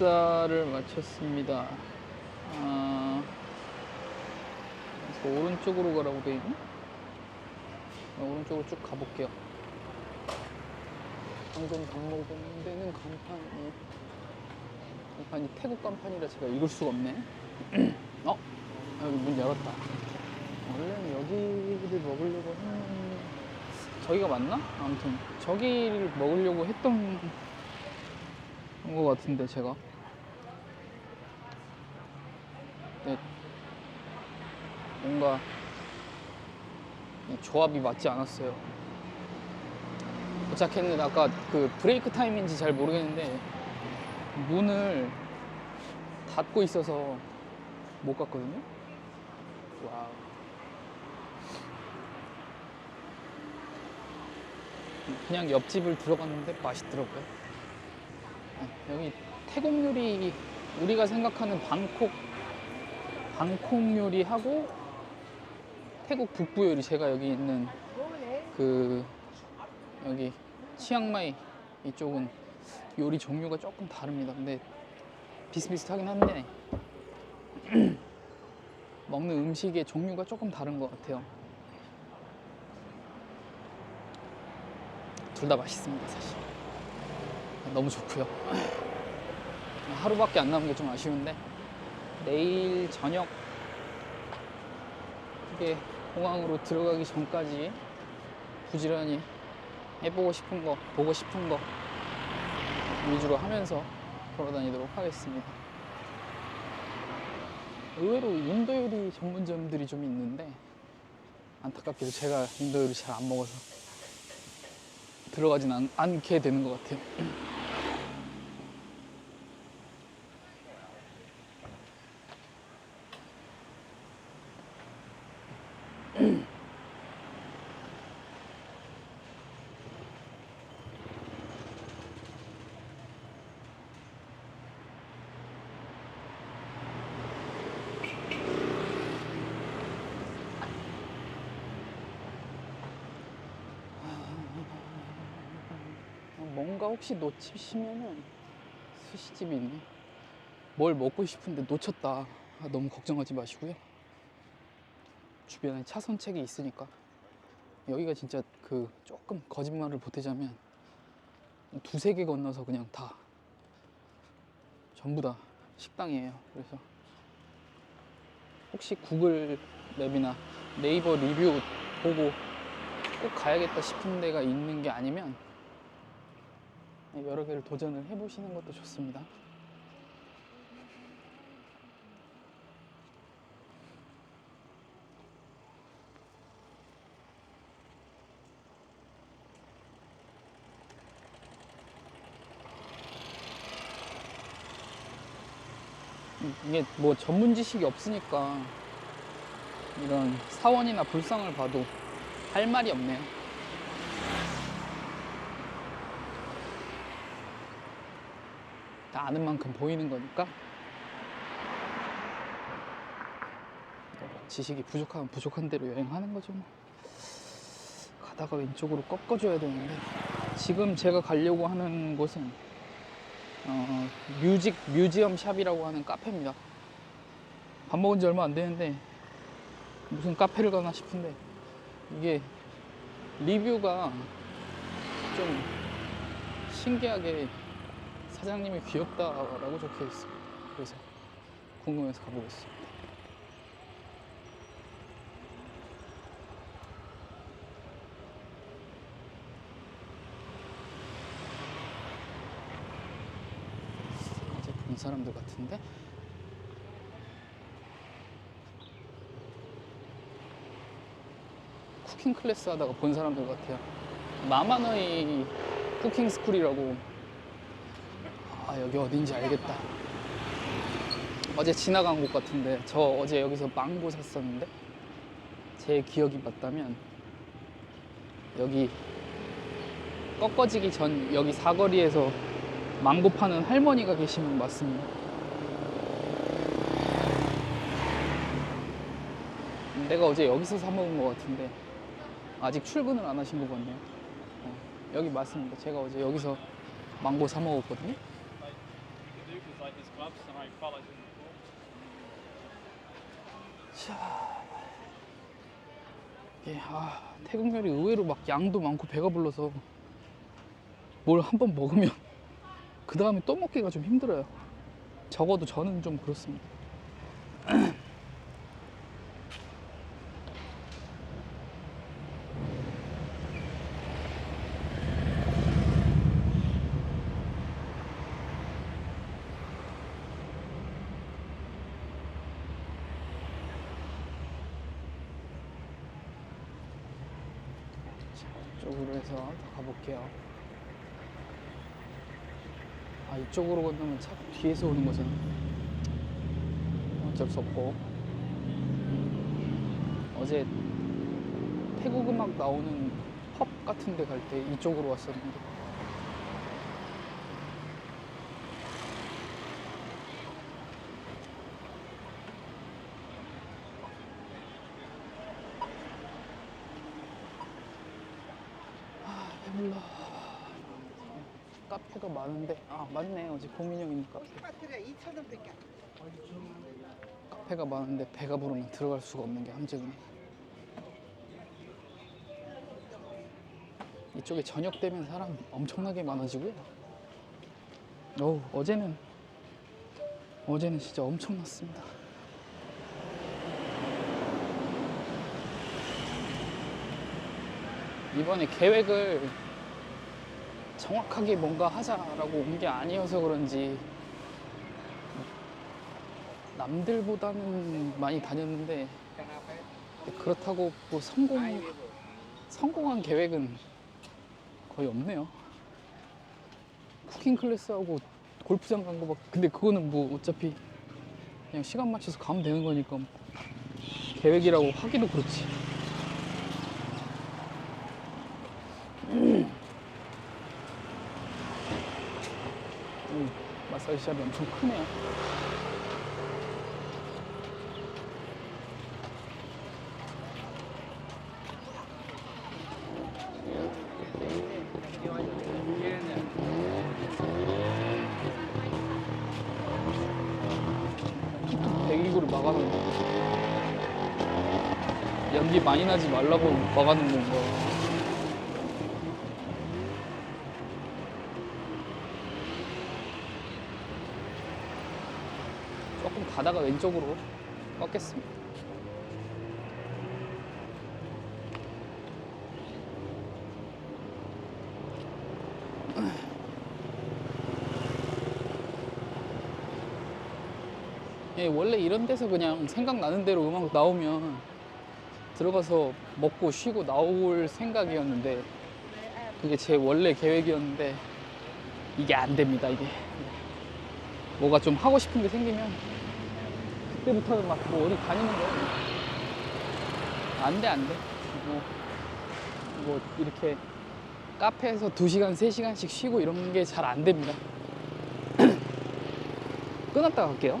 식사를 마쳤습니다. 아, 오른쪽으로 가라고 돼 있네? 네, 오른쪽으로 쭉 가볼게요. 방금 밥 먹은 데는 간판이 간판이 태국 간판이라 제가 읽을 수가 없네. 어? 아, 여기 문 열었다. 원래는 여기를 먹으려고 했는데 저기가 맞나? 아무튼 저기를 먹으려고 했던 것 같은데 제가 네, 뭔가 이 조합이 맞지 않았어요. 도착했는데 아까 그 브레이크 타임인지 잘 모르겠는데 문을 닫고 있어서 못 갔거든요. 와우. 그냥 옆집을 들어갔는데 맛있더라고요. 아, 여기 태국 요리 우리가 생각하는 방콕 방콕 요리하고 태국 북부 요리 제가 여기 있는 그 여기 치앙마이 이쪽은 요리 종류가 조금 다릅니다. 근데 비슷비슷하긴 한데 먹는 음식의 종류가 조금 다른 것 같아요. 둘 다 맛있습니다, 사실. 너무 좋고요. 하루밖에 안 남은 게 좀 아쉬운데 내일 저녁 그게 공항으로 들어가기 전까지 부지런히 해보고 싶은 거, 보고 싶은 거 위주로 하면서 걸어다니도록 하겠습니다. 의외로 인도 요리 전문점들이 좀 있는데 안타깝게도 제가 인도 요리 잘 안 먹어서 들어가진 않, 않게 되는 것 같아요. 뭔가 혹시 놓치시면은 스시집이 있네. 뭘 먹고 싶은데 놓쳤다. 아, 너무 걱정하지 마시고요. 주변에 차선책이 있으니까. 여기가 진짜 그 조금 거짓말을 보태자면 두세 개 건너서 그냥 다 전부 다 식당이에요. 그래서 혹시 구글 맵이나 네이버 리뷰 보고 꼭 가야겠다 싶은 데가 있는 게 아니면 여러 개를 도전을 해보시는 것도 좋습니다. 이게 뭐 전문 지식이 없으니까 이런 사원이나 불상을 봐도 할 말이 없네요. 다 아는 만큼 보이는 거니까. 지식이 부족하면 부족한 대로 여행하는 거죠 뭐. 가다가 왼쪽으로 꺾어줘야 되는데. 지금 제가 가려고 하는 곳은 어, 뮤직 뮤지엄 샵이라고 하는 카페입니다. 밥 먹은 지 얼마 안 되는데 무슨 카페를 가나 싶은데 이게 리뷰가 좀 신기하게 사장님이 귀엽다라고 적혀 있습니다. 그래서 궁금해서 가보겠습니다. 이제 본 사람들 같은데? 쿠킹 클래스 하다가 본 사람들 같아요. 마마너이 쿠킹 스쿨이라고 아 여기 어딘지 알겠다. 어제 지나간 곳 같은데 저 어제 여기서 망고 샀었는데 제 기억이 맞다면 여기 꺾어지기 전 여기 사거리에서 망고 파는 할머니가 계시는 것 같습니다. 내가 어제 여기서 사 먹은 것 같은데 아직 출근을 안 하신 것 같네요. 어, 여기 맞습니다. 제가 어제 여기서 망고 사 먹었거든요 and I him. 자, 이게 아 태국 요리 의외로 막 양도 많고 배가 불러서 뭘 한 번 먹으면 그 다음에 또 먹기가 좀 힘들어요. 적어도 저는 좀 그렇습니다. 쪽으로 해서 더 가볼게요. 아, 이쪽으로 건너면 차 뒤에서 오는 거잖아. 어쩔 수 없고. 어제 태국 음악 나오는 펍 같은 데 갈 때 이쪽으로 왔었는데. 카페가 많은데, 아, 맞네. 어제 고민형이니까. 파트가 2,000원 밖에 카페가 많은데 배가 부르면 들어갈 수가 없는 게 함정이네. 이쪽에 저녁 되면 사람 엄청나게 많아지고요. 어우, 어제는 어제는 진짜 엄청났습니다. 이번에 계획을 정확하게 뭔가 하자라고 온 게 아니어서 그런지 남들보다는 많이 다녔는데 그렇다고 뭐 성공 성공한 계획은 거의 없네요. 쿠킹 클래스하고 골프장 간 거 막 근데 그거는 뭐 어차피 그냥 시간 맞춰서 가면 되는 거니까 뭐 계획이라고 하기도 그렇지. 음, 마사지 샵이 엄청 크네요. 연기 많이 나지 말라고 막아놓은 건가 조금 가다가 왼쪽으로 꺾겠습니다. 예, 원래 이런 데서 그냥 생각나는 대로 음악 나오면 들어가서 먹고 쉬고 나올 생각이었는데 그게 제 원래 계획이었는데 이게 안 됩니다 이게. 뭐가 좀 하고 싶은 게 생기면 그때부터는 막 뭐 어디 다니는 거예요? 안돼 안 돼. 뭐, 뭐 이렇게 카페에서 2시간 3시간씩 쉬고 이런 게 잘 안 됩니다. 끊었다 갈게요